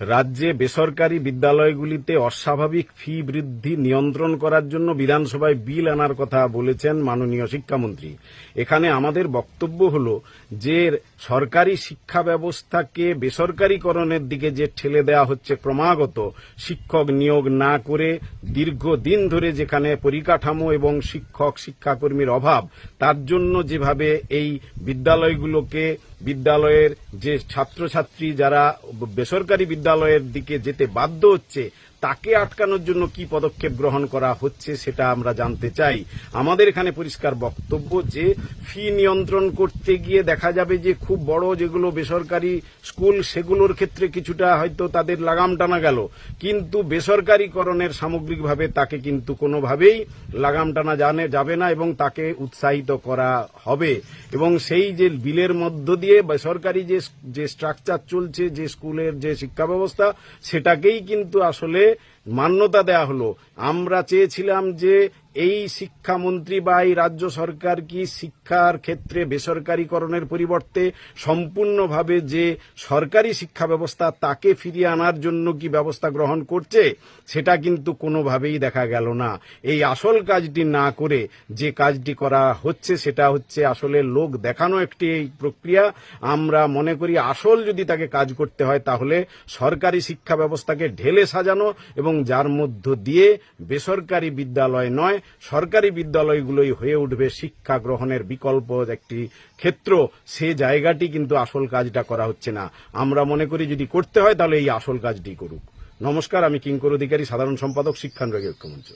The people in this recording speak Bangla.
রাজ্যে বেসরকারি বিদ্যালয়গুলিতে অস্বাভাবিক ফি বৃদ্ধি নিয়ন্ত্রণ করার জন্য বিধানসভায় বিল আনার কথা বলেছেন মাননীয় শিক্ষামন্ত্রী। এখানে আমাদের বক্তব্য হল যে সরকারি শিক্ষা ব্যবস্থাকে বেসরকারীকরণের দিকে যে ঠেলে দেওয়া হচ্ছে ক্রমাগত, শিক্ষক নিয়োগ না করে দীর্ঘদিন ধরে যেখানে পরিকাঠামো এবং শিক্ষক শিক্ষাকর্মীর অভাব, তার জন্য যেভাবে এই বিদ্যালয়গুলোকে বিদ্যালয়ের যে ছাত্রছাত্রী যারা বেসরকারি বিদ্যালয়ের দিকে যেতে বাধ্য হচ্ছে, তাকে আটকানোর জন্য কি পদক্ষেপ গ্রহণ করা হচ্ছে সেটা আমরা জানতে চাই। আমাদের এখানে পরিষ্কার বক্তব্য যে, ফি নিয়ন্ত্রণ করতে গিয়ে দেখা যাবে যে, খুব বড় যেগুলো বেসরকারি স্কুল, সেগুলোর ক্ষেত্রে কিছুটা হয়তো তাদের লাগাম টানা গেল। কিন্তু বেসরকারীকরণের সামগ্রিকভাবে তাকে কিন্তু কোনোভাবেই লাগাম টানা জানে, যাবে না এবং তাকে উৎসাহিত করা হবে। এবং সেই যে বিলের মধ্য দিয়ে বেসরকারি যে যে স্ট্রাকচার চলছে, যে স্কুলের যে শিক্ষা ব্যবস্থা, সেটাকেই কিন্তু আসলে মান্যতা দেয়া হলো। আমরা চেয়েছিলাম যে এই শিক্ষামন্ত্রী বা এই রাজ্য সরকার কি শিক্ষার ক্ষেত্রে বেসরকারীকরণের পরিবর্তে সম্পূর্ণভাবে যে সরকারি শিক্ষা ব্যবস্থা তাকে ফিরিয়ে আনার জন্য কি ব্যবস্থা গ্রহণ করছে, সেটা কিন্তু কোনোভাবেই দেখা গেল না। এই আসল কাজটি না করে যে কাজটি করা হচ্ছে, সেটা হচ্ছে আসলে লোক দেখানো একটি এই প্রক্রিয়া। আমরা মনে করি আসল যদি তাকে কাজ করতে হয়, তাহলে সরকারি শিক্ষা ব্যবস্থাকে ঢেলে সাজানো এবং যার মধ্য দিয়ে বেসরকারি বিদ্যালয় নয় সরকারি বিদ্যালয়গুলোই হয়ে উঠবে শিক্ষা গ্রহণের বিকল্প একটি ক্ষেত্র। সে জায়গাটি কিন্তু আসল কাজটা করা হচ্ছে না। আমরা মনে করি যদি করতে হয় তাহলে এই আসল কাজটি করুক। নমস্কার, আমি কিঙ্কর অধিকারী, সাধারণ সম্পাদক, শিক্ষানুরাগী ঐক্যমঞ্চ।